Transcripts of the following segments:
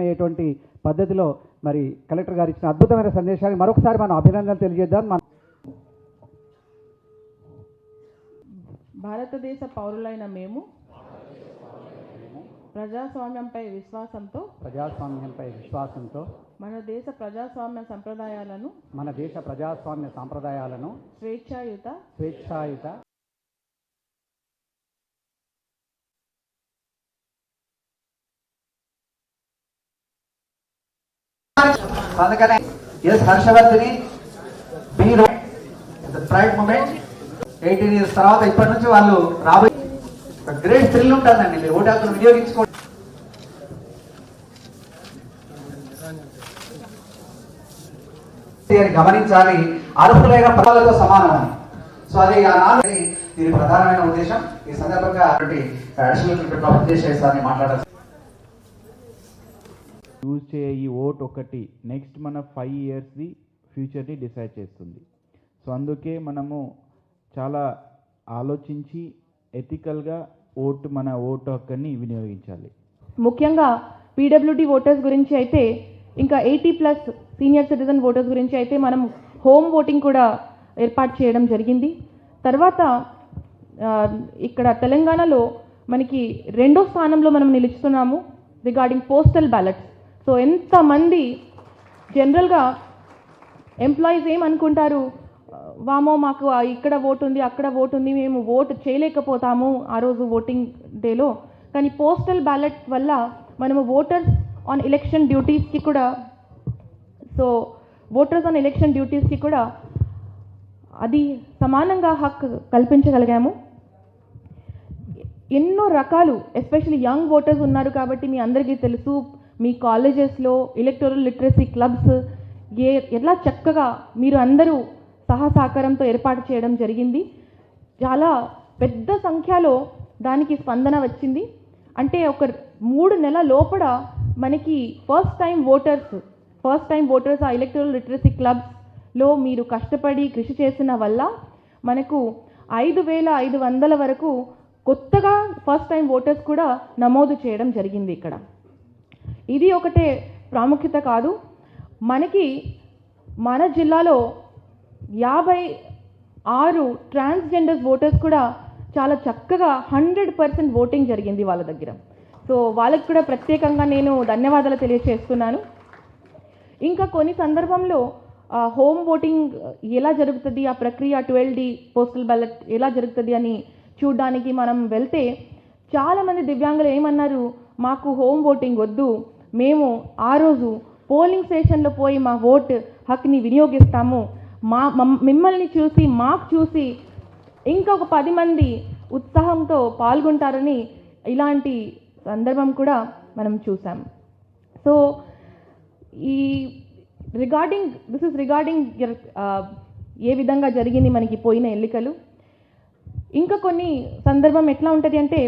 అయ్యేటువంటి పద్ధతిలో మరి కలెక్టర్ గారు ఇచ్చిన అద్భుతమైన సందేశాన్ని మరొకసారి మనం అభినందనలు తెలియజేద్దాం. మన భారతదేశ పౌరులైన మేము ప్రజాస్వామ్యంపై విశ్వాసంతో ప్రజాస్వామ్యంపై విశ్వాసంతో మన దేశ ప్రజాస్వామ్య సంప్రదాయాలను మన దేశ ప్రజాస్వామ్య సాంప్రదాయాలను స్వేచ్ఛాయుత స్వేచ్ఛాయుత అందుకనే ఎస్ హర్షవర్ధిని బీరో ప్రైడ్ మూమెంట్ ఎయిటీన్ ఇయర్స్ తర్వాత ఇప్పటి నుంచి వాళ్ళు రాబోయే గ్రేట్ థ్రిల్ ఉంటుందండి. మీరు ఓటు హక్కును వినియోగించుకోండి గమనించాలి. అర్హులైన పదాలతో సమానం అని. సో అది ఆ దీని ప్రధానమైన ఉద్దేశం. ఈ సందర్భంగా అడిషనల్ ప్రభుత్వ సార్ని మాట్లాడారు. యూజ్ చేయ ఈ ఓట్ ఒకటి. నెక్స్ట్ మన ఫైవ్ ఇయర్స్ది ఫ్యూచర్ని డిసైడ్ చేస్తుంది. సో అందుకే మనము చాలా ఆలోచించి ఎథికల్గా ఓటు మన ఓటు హక్కుని వినియోగించాలి. ముఖ్యంగా పీడబ్ల్యూడీ ఓటర్స్ గురించి అయితే ఇంకా eighty plus senior citizen voters గురించి అయితే మనం హోమ్ ఓటింగ్ కూడా ఏర్పాటు చేయడం జరిగింది. తర్వాత ఇక్కడ తెలంగాణలో మనకి రెండో స్థానంలో మనం నిలుస్తున్నాము రిగార్డింగ్ పోస్టల్ బ్యాలెట్స్ సో ఎంతమంది జనరల్గా ఎంప్లాయీస్ ఏమనుకుంటారు? వామో మాకు ఇక్కడ ఓటు ఉంది అక్కడ ఓటు ఉంది మేము ఓటు చేయలేకపోతాము ఆ రోజు ఓటింగ్ డేలో. కానీ పోస్టల్ బ్యాలెట్ వల్ల మనము ఓటర్స్ ఆన్ ఎలక్షన్ డ్యూటీస్కి కూడా సో ఓటర్స్ ఆన్ ఎలక్షన్ డ్యూటీస్కి కూడా అది సమానంగా హక్కు కల్పించగలిగాము. ఎన్నో రకాలు ఎస్పెషల్లీ యంగ్ ఓటర్స్ ఉన్నారు కాబట్టి మీ అందరికీ తెలుసు. మీ కాలేజెస్లో ఎలక్టోరల్ లిటరసీ క్లబ్స్ ఏ ఎలా చక్కగా మీరు అందరూ సహసహకారంతో ఏర్పాటు చేయడం జరిగింది. చాలా పెద్ద సంఖ్యలో దానికి స్పందన వచ్చింది. అంటే ఒక మూడు నెలల లోపల మనకి first time voters first time voters ఆ ఎలక్టోరల్ లిటరసీ క్లబ్స్లో మీరు కష్టపడి కృషి చేసిన వల్ల మనకు ఐదు వేల ఐదు వందల వరకు కొత్తగా ఫస్ట్ టైం ఓటర్స్ కూడా నమోదు చేయడం జరిగింది ఇక్కడ. ఇది ఒకటే ప్రాముఖ్యత కాదు. మనకి మన జిల్లాలో యాభై ఆరు ట్రాన్స్జెండర్స్ ఓటర్స్ కూడా చాలా చక్కగా హండ్రెడ్ పర్సెంట్ ఓటింగ్ జరిగింది వాళ్ళ దగ్గర. సో వాళ్ళకి కూడా ప్రత్యేకంగా నేను ధన్యవాదాలు తెలియజేస్తున్నాను ఇంకా కొన్ని సందర్భంలో హోమ్ ఓటింగ్ ఎలా జరుగుతుంది ఆ ప్రక్రియ ట్వెల్వ్ డి పోస్టల్ బ్యాలెట్ ఎలా జరుగుతుంది అని చూడడానికి మనం వెళ్తే చాలామంది దివ్యాంగులు ఏమన్నారు మాకు హోమ్ ఓటింగ్ వద్దు మేము ఆ రోజు పోలింగ్ స్టేషన్లో పోయి మా ఓట్ హక్ని వినియోగిస్తాము. మా మమ్- మిమ్మల్ని చూసి మాకు చూసి ఇంకొక పది మంది ఉత్సాహంతో పాల్గొంటారని ఇలాంటి సందర్భం కూడా మనం చూసాం సో ఈ రిగార్డింగ్ దిస్ ఇస్ రిగార్డింగ్ ఏ విధంగా జరిగింది మనకి పోయిన ఎన్నికలు. ఇంకా కొన్ని సందర్భం ఎట్లా ఉంటుంది అంటే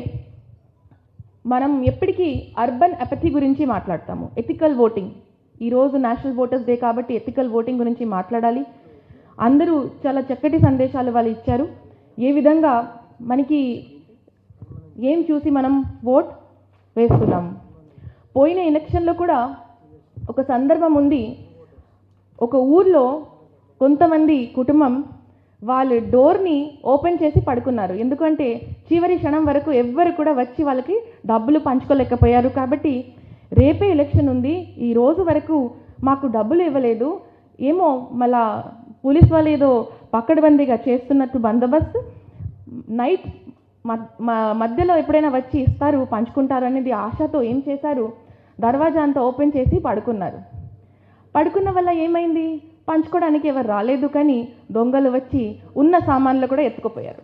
మనం ఎప్పటికీ అర్బన్ అపతి గురించి మాట్లాడతాము. Ethical voting. ఈరోజు నేషనల్ ఓటర్స్ డే కాబట్టి ఎథికల్ ఓటింగ్ గురించి మాట్లాడాలి. అందరూ చాలా చక్కటి సందేశాలు వాళ్ళు ఇచ్చారు. ఏ విధంగా మనకి ఏం చూసి మనం ఓట్ వేస్తున్నాము పోయిన ఎలక్షన్లో కూడా ఒక సందర్భం ఉంది. ఒక ఊర్లో కొంతమంది కుటుంబం వాళ్ళు డోర్ని ఓపెన్ చేసి పడుకున్నారు. ఎందుకంటే చివరి క్షణం వరకు ఎవ్వరు కూడా వచ్చి వాళ్ళకి డబ్బులు పంచుకోలేకపోయారు. కాబట్టి రేపే ఎలక్షన్ ఉంది. ఈ రోజు వరకు మాకు డబ్బులు ఇవ్వలేదు. ఏమో మళ్ళా పోలీస్ వాళ్ళు ఏదో పక్కడబందీగా చేస్తున్నట్టు బందోబస్తు నైట్ మ- మధ్యలో ఎప్పుడైనా వచ్చి ఇస్తారు పంచుకుంటారు అనేది ఆశతో ఏం చేశారు? దర్వాజా అంతా ఓపెన్ చేసి పడుకున్నారు. పడుకున్న వల్ల ఏమైంది? పంచుకోవడానికి ఎవరు రాలేదు కానీ దొంగలు వచ్చి ఉన్న సామాన్లు కూడా ఎత్తుకుపోయారు.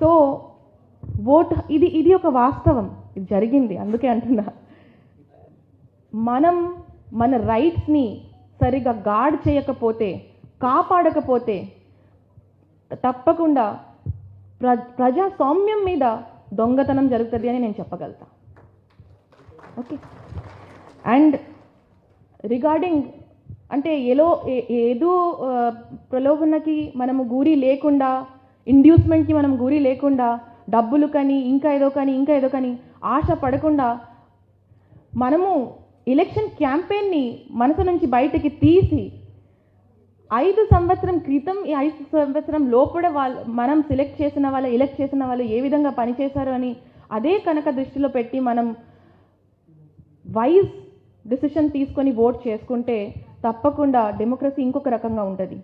సో ఓట్ ఇది ఇది ఒక వాస్తవం. ఇది జరిగింది అందుకే అంటున్నా. మనం మన రైట్స్ని సరిగా గార్డ్ చేయకపోతే కాపాడకపోతే తప్పకుండా ప్ర ప్రజాస్వామ్యం మీద దొంగతనం జరుగుతుంది అని నేను చెప్పగలుగుతా. ఓకే? అండ్ రిగార్డింగ్ అంటే ఏలో ఏ- ఏదో ప్రలోభనకి మనము గురి లేకుండా ఇండ్యూస్మెంట్కి మనం గురి లేకుండా డబ్బులు కానీ ఇంకా ఏదో కానీ ఇంకా ఏదో కానీ ఆశ పడకుండా మనము ఎలక్షన్ క్యాంపెయిన్ని మనసు నుంచి బయటకి తీసి ఐదు సంవత్సరం క్రితం ఈ ఐదు సంవత్సరం లోపల వాళ్ళు మనం సెలెక్ట్ చేసిన వాళ్ళు ఎలక్ట్ చేసిన వాళ్ళు ఏ విధంగా పనిచేశారు అని అదే కనుక దృష్టిలో పెట్టి మనం వైజ్ డిసిషన్ తీసుకొని ఓట్ చేసుకుంటే తప్పకుండా డెమోక్రసీ ఇంకొక రకంగా ఉంటుంది.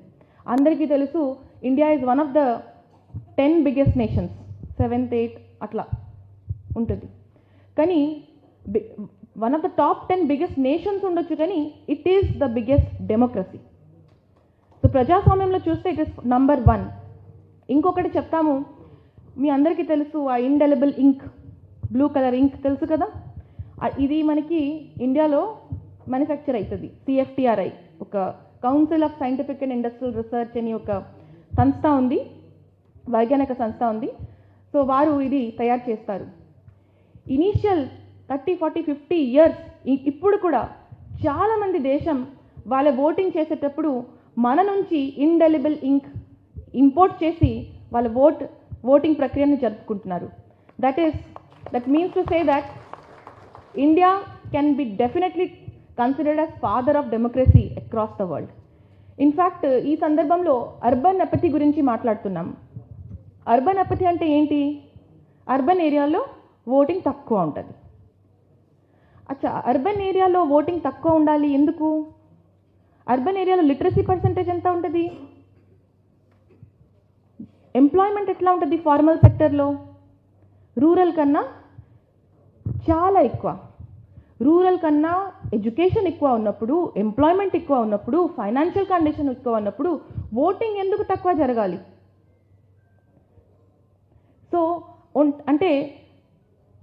అందరికీ తెలుసు India is one of the ten biggest nations seventh eighth అట్లా ఉంటుంది. కానీ one of the top ten biggest nations ఉండొచ్చు కానీ it is the biggest democracy so ప్రజాస్వామ్యంలో చూస్తే ఇట్ ఇస్ నంబర్ వన్ ఇంకొకటి చెప్తాము మీ అందరికీ తెలుసు ఆ indelible ink blue colour ink తెలుసు కదా? ఇది మనకి ఇండియాలో మ్యానుఫ్యాక్చర్ అవుతుంది. సిఎఫ్టిఆర్ఐ ఒక council of scientific and industrial research అని ఒక సంస్థ ఉంది. వైజ్ఞానిక సంస్థ ఉంది. సో వారు ఇది తయారు చేస్తారు. Initial thirty forty fifty years ఇప్పుడు కూడా చాలామంది దేశం వాళ్ళ ఓటింగ్ చేసేటప్పుడు మన నుంచి ఇండెలిబుల్ ఇంక్ ఇంపోర్ట్ చేసి వాళ్ళ ఓట్ ఓటింగ్ ప్రక్రియను జరుపుకుంటున్నారు. That is that means to say that India can be definitely considered as father of democracy across the world in fact ఈ సందర్భంలో అర్బన్ అపతి గురించి మాట్లాడుతున్నాం. అర్బన్ అపతి అంటే ఏంటి? అర్బన్ ఏరియాలో ఓటింగ్ తక్కువ ఉంటుంది. అచ్చా అర్బన్ ఏరియాలో ఓటింగ్ తక్కువ ఉండాలి ఎందుకు? అర్బన్ ఏరియాలో లిటరసీ పర్సంటేజ్ ఎంత ఉంటుంది? ఎంప్లాయ్మెంట్ ఎట్లా ఉంటుంది ఫార్మల్ సెక్టర్లో రూరల్ కన్నా చాలా ఎక్కువ. రూరల్ కన్నా ఎడ్యుకేషన్ ఎక్కువ ఉన్నప్పుడు ఎంప్లాయ్మెంట్ ఎక్కువ ఉన్నప్పుడు ఫైనాన్షియల్ కండిషన్ ఎక్కువ ఉన్నప్పుడు ఓటింగ్ ఎందుకు తక్కువ జరగాలి? సో అంటే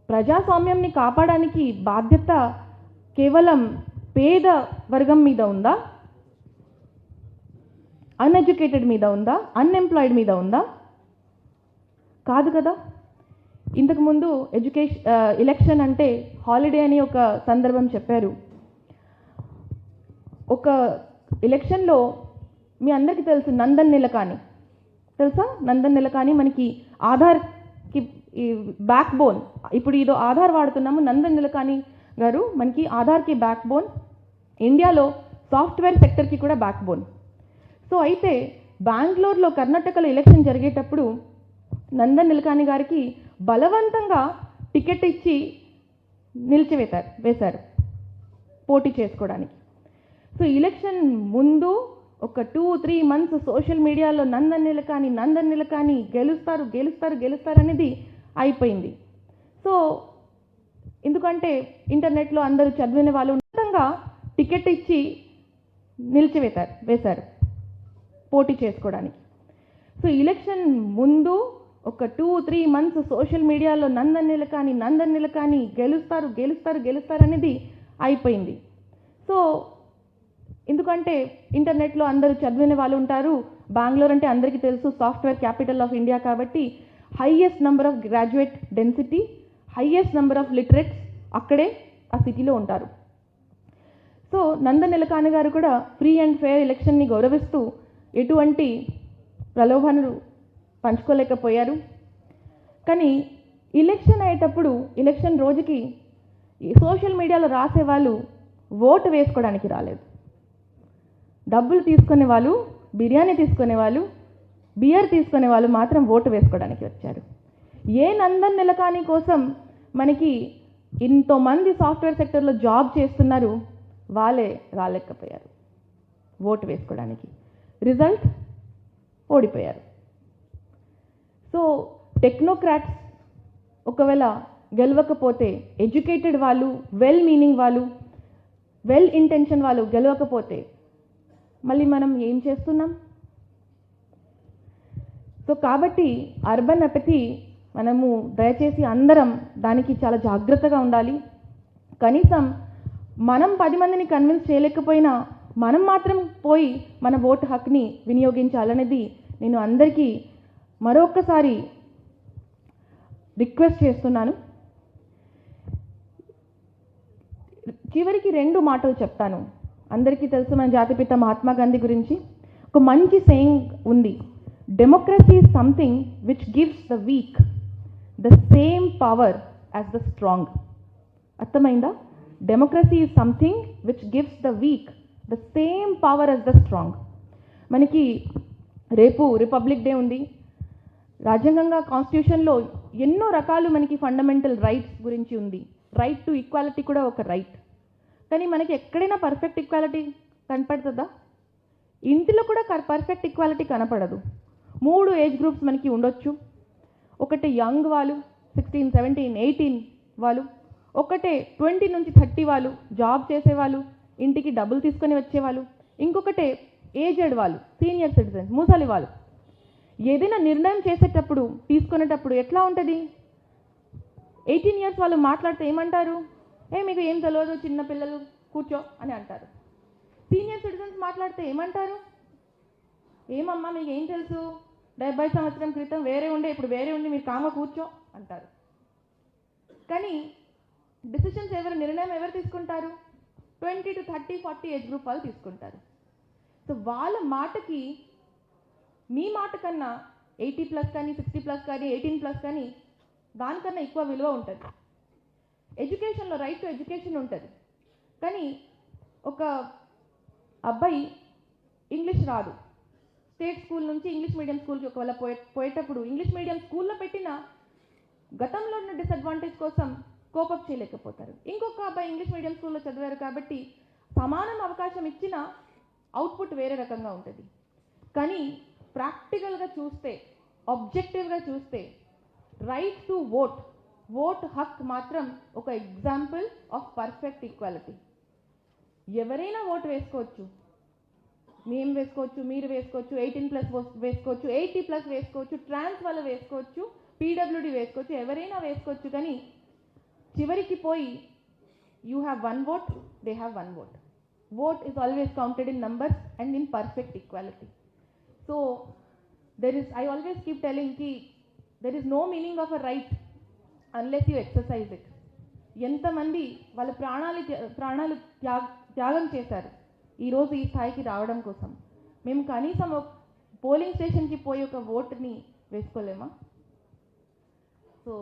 ప్రజాస్వామ్యంని కాపాడడానికి బాధ్యత కేవలం పేద వర్గం మీద ఉందా? అన్ఎడ్యుకేటెడ్ మీద ఉందా? అన్ఎంప్లాయిడ్ మీద ఉందా? కాదు కదా? ఇంతకుముందు ఎడ్యుకేషన్ ఎలక్షన్ అంటే హాలిడే అని ఒక సందర్భం చెప్పారు. ఒక ఎలక్షన్లో మీ అందరికీ తెలుసు నందన్ నిలకాని. తెలుసా? నందన్ నిలకాని మనకి ఆధార్కి ఈ బ్యాక్ బోన్ ఇప్పుడు ఇదో ఆధార్ వాడుతున్నాము నందన్ నిలకాని గారు. మనకి ఆధార్కి బ్యాక్ బోన్ ఇండియాలో సాఫ్ట్వేర్ సెక్టర్కి కూడా బ్యాక్ బోన్ సో అయితే బెంగళూరులో కర్ణాటకలో ఎలక్షన్ జరిగేటప్పుడు నందన్ నిలకాని గారికి బలవంతంగా టికెట్ ఇచ్చి నిలిచివేతారు వేశారు పోటీ చేసుకోవడానికి. సో ఎలక్షన్ ముందు ఒక టూ త్రీ మంత్స్ సోషల్ మీడియాలో నందన్నెల కానీ నందన్నెల కానీ గెలుస్తారు గెలుస్తారు గెలుస్తారు అనేది అయిపోయింది. సో ఎందుకంటే ఇంటర్నెట్లో అందరూ చదివిన వాళ్ళు ఉన్నతంగా టికెట్ ఇచ్చి నిలిచివేతారు వేశారు పోటీ చేసుకోవడానికి. సో ఎలక్షన్ ముందు ఒక టూ త్రీ మంత్స్ సోషల్ మీడియాలో నందన్ కానీ నందన్ కానీ గెలుస్తారు గెలుస్తారు గెలుస్తారు అనేది అయిపోయింది. సో ఎందుకంటే ఇంటర్నెట్లో అందరూ చదివిన వాళ్ళు ఉంటారు. బెంగళూరు అంటే అందరికీ తెలుసు సాఫ్ట్వేర్ క్యాపిటల్ ఆఫ్ ఇండియా కాబట్టి highest number of graduate density highest number of literates అక్కడే ఆ సిటీలో ఉంటారు. సో నందన్ గారు కూడా ఫ్రీ అండ్ ఫెయిర్ ఎలక్షన్ని గౌరవిస్తూ ఎటువంటి ప్రలోభనలు పంచుకోలేకపోయారు. కానీ ఎలక్షన్ అయ్యేటప్పుడు ఎలక్షన్ రోజుకి ఈ సోషల్ మీడియాలో రాసే వాళ్ళు ఓటు వేసుకోవడానికి రాలేదు. డబ్బులు తీసుకునే వాళ్ళు బిర్యానీ తీసుకునే వాళ్ళు బియర్ తీసుకునే వాళ్ళు మాత్రం ఓటు వేసుకోవడానికి వచ్చారు. ఏ నందన్ నిలకాని కోసం మనకి ఇంతోమంది సాఫ్ట్వేర్ సెక్టర్లో జాబ్ చేస్తున్నారు వాళ్ళే రాలేకపోయారు. ఓటు వేసుకోవడానికి. రిజల్ట్ ఓడిపోయారు. సో టెక్నోక్రాట్స్ ఒకవేళ గెలవకపోతే ఎడ్యుకేటెడ్ వాళ్ళు వెల్ మీనింగ్ వాళ్ళు వెల్ ఇంటెన్షన్ వాళ్ళు గెలవకపోతే మళ్ళీ మనం ఏం చేస్తున్నాం? సో కాబట్టి అర్బన్ అపతి మనము దయచేసి అందరం దానికి చాలా జాగ్రత్తగా ఉండాలి. కనీసం మనం పది మందిని కన్విన్స్ చేయలేకపోయినా మనం మాత్రం పోయి మన ఓటు హక్ని వినియోగించాలనేది నేను అందరికీ మరొకసారి రిక్వెస్ట్ చేస్తున్నాను. చివరికి రెండు మాటలు చెప్తాను. అందరికీ తెలుసు మన జాతిపిత మహాత్మా గాంధీ గురించి. ఒక మంచి సేయింగ్ ఉంది. Democracy is something which gives the weak the same power as the strong అర్థమైందా? Democracy is something which gives the weak the same power as the strong మనకి రేపు రిపబ్లిక్ డే ఉంది. రాజ్యాంగంగా కాన్స్టిట్యూషన్లో ఎన్నో రకాలు మనకి ఫండమెంటల్ రైట్స్ గురించి ఉంది. రైట్ టు ఈక్వాలిటీ కూడా ఒక రైట్ కానీ మనకి ఎక్కడైనా పర్ఫెక్ట్ ఈక్వాలిటీ కనపడుతుందా? ఇంటిలో కూడా పర్ఫెక్ట్ ఈక్వాలిటీ కనపడదు. మూడు ఏజ్ గ్రూప్స్ మనకి ఉండొచ్చు. ఒకటి యంగ్ వాళ్ళు సిక్స్టీన్ సెవెంటీన్ ఎయిటీన్ వాళ్ళు ఒకటే ట్వంటీ నుంచి థర్టీ వాళ్ళు జాబ్ చేసేవాళ్ళు ఇంటికి డబ్బులు తీసుకొని వచ్చేవాళ్ళు ఇంకొకటే ఏజెడ్ వాళ్ళు సీనియర్ సిటిజన్స్ ముసలి వాళ్ళు. ఏదైనా నిర్ణయం చేసేటప్పుడు తీసుకునేటప్పుడు ఎట్లా ఉంటుంది? ఎయిటీన్ ఇయర్స్ వాళ్ళు మాట్లాడితే ఏమంటారు? ఏ మీకు ఏం తెలియదు చిన్న పిల్లలు కూర్చో అని అంటారు. సీనియర్ సిటిజన్స్ మాట్లాడితే ఏమంటారు? ఏమమ్మా మీకు ఏం తెలుసు? డెబ్బై సంవత్సరం క్రితం వేరే ఉండే ఇప్పుడు వేరే ఉండి మీరు కామ కూర్చో అంటారు. కానీ డిసిషన్స్ ఎవరు నిర్ణయం ఎవరు తీసుకుంటారు? Twenty to thirty forty age group వాళ్ళు తీసుకుంటారు. సో వాళ్ళ మాటకి మీ మాట కన్నా ఎయిటీ ప్లస్ కానీ సిక్స్టీ ప్లస్ కానీ ఎయిటీన్ ప్లస్ కానీ దానికన్నా ఎక్కువ విలువ ఉంటుంది. ఎడ్యుకేషన్లో రైట్ టు ఎడ్యుకేషన్ ఉంటుంది. కానీ ఒక అబ్బాయి ఇంగ్లీష్ రాదు. స్టేట్ స్కూల్ నుంచి ఇంగ్లీష్ మీడియం స్కూల్కి ఒకవేళ పోయే పోయేటప్పుడు ఇంగ్లీష్ మీడియం స్కూల్లో పెట్టిన గతంలో ఉన్న డిసడ్వాంటేజ్ కోసం కోపప్ చేయలేకపోతారు. ఇంకొక అబ్బాయి ఇంగ్లీష్ మీడియం స్కూల్లో చదివారు కాబట్టి సమానం అవకాశం ఇచ్చిన అవుట్పుట్ వేరే రకంగా ఉంటుంది. కానీ ప్రాక్టికల్గా చూస్తే ఆబ్జెక్టివ్గా చూస్తే రైట్ టు ఓట్ ఓట్ హక్ మాత్రం ఒక ఎగ్జాంపుల్ ఆఫ్ పర్ఫెక్ట్ ఈక్వాలిటీ ఎవరైనా ఓటు వేసుకోవచ్చు. మేము వేసుకోవచ్చు మీరు వేసుకోవచ్చు ఎయిటీన్ ప్లస్ వేసుకోవచ్చు ఎయిటీ ప్లస్ వేసుకోవచ్చు ట్రాన్స్ వాళ్ళు వేసుకోవచ్చు పీడబ్ల్యూడి వేసుకోవచ్చు ఎవరైనా వేసుకోవచ్చు కానీ చివరికి పోయి you have one vote they have one vote vote is always counted in numbers and in perfect equality so there is I always keep టెలింగ్కి there is no meaning of a right unless you exercise it ఎంతమంది వాళ్ళ ప్రాణాలు ప్రాణాలు త్యాగ త్యాగం చేశారు ఈరోజు ఈ స్థాయికి రావడం కోసం. మేము కనీసం ఒక పోలింగ్ స్టేషన్కి పోయి ఒక ఓటుని వేసుకోలేమా? సో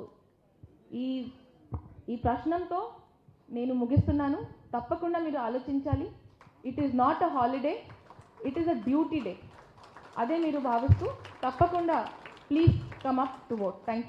ఈ ఈ ప్రశ్నంతో నేను ముగిస్తున్నాను. తప్పకుండా మీరు ఆలోచించాలి. It is not a holiday it is a duty day అదే మీరు భావిస్తూ తప్పకుండా please come up to vote thank